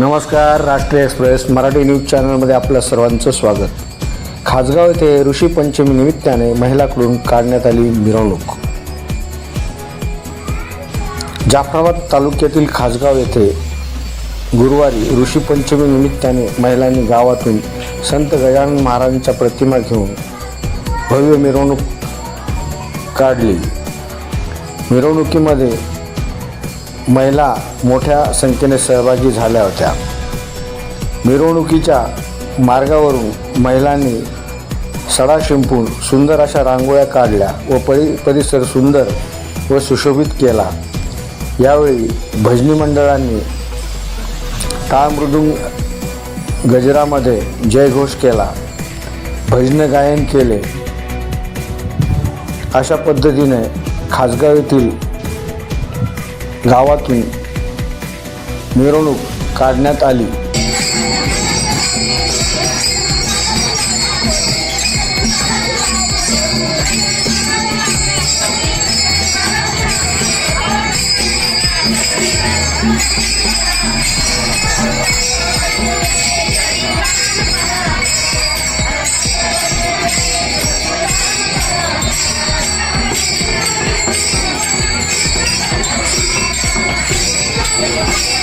नमस्कार राष्ट्रीय express Marathi news चॅनलमध्ये आपल्या सर्वांचं स्वागत. खासगाव येथे ऋषी पंचमी निमित्ताने महिलाकडून काढण्यात आली मिरवणूक. जाफराबाद तालुक्यातील खासगाव येथे गुरुवारी ऋषी पंचमी निमित्ताने महिलांनी गावातून संत गजानन महाराजांच्या प्रतिमा घेऊन भव्य मिरवणूक काढली. मिरवणुकीमध्ये महिला मोठ्या संख्येने सहभागी झाल्या होत्या. मिरवणुकीच्या मार्गावरून महिलांनी सडा शिंपून सुंदर अशा रांगोळ्या काढल्या व परि परिसर सुंदर व सुशोभित केला. यावेळी भजनी मंडळांनी टाळमृदुंग गजरामध्ये जयघोष केला. भजन गायन केले. अशा पद्धतीने खासगाव येथील गावातून मिरवणूक काढण्यात आली. Thank you.